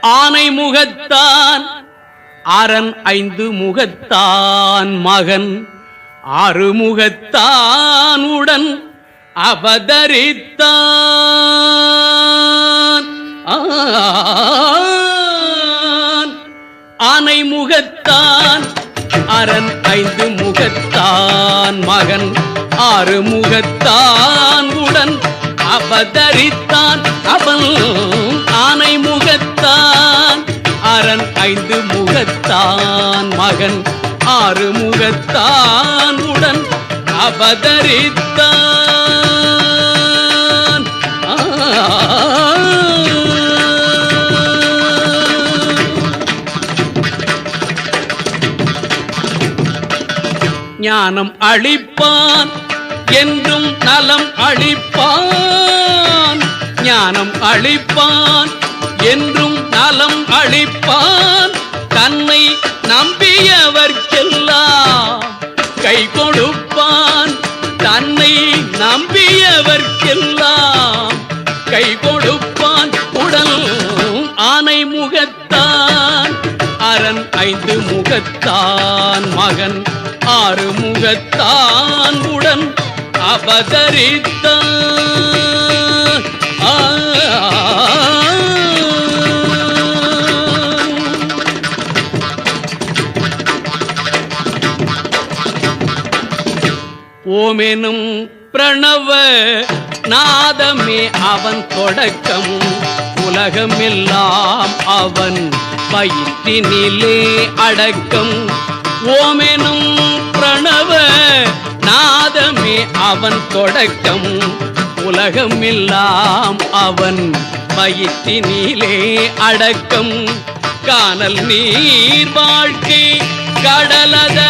ஆனை முகத்தான் அரண் ஐந்து முகத்தான் மகன். ஆறு முகத்தான் உடன் அவதரித்தான். ஆன். ஆனை முகத்தான் அரண் ஐந்து முகத்தான் மகன். ஆறு முகத்தான் உடன் அவதரித்தான். அவன் முகத்தான் மகன் ஆறு முகத்தான் உடன் அவதரித்தான் ஞானம் அளிப்பான் என்றும் நலம் அளிப்பான். ஞானம் அளிப்பான் என்றும் நலம் அளிப்பான். கை கொடுப்பான் தன்னை நம்பியவர்க்கெல்லாம் கை கொடுப்பான். உடல் ஆனை முகத்தான் அரண் ஐந்து முகத்தான் மகன் ஆறு முகத்தான். உடன் அவதரித்தான். ஓமெனும் பிரணவ நாதமே அவன் தொடக்கம் உலகமெல்லாம் அவன் பயிற்றினிலே அடக்கம். ஓமெனும் பிரணவ நாதமே அவன் தொடக்கம் உலகமெல்லாம் அவன் பயிற்றினிலே அடக்கம். காணல் நீர் வாழ்க்கை கடலத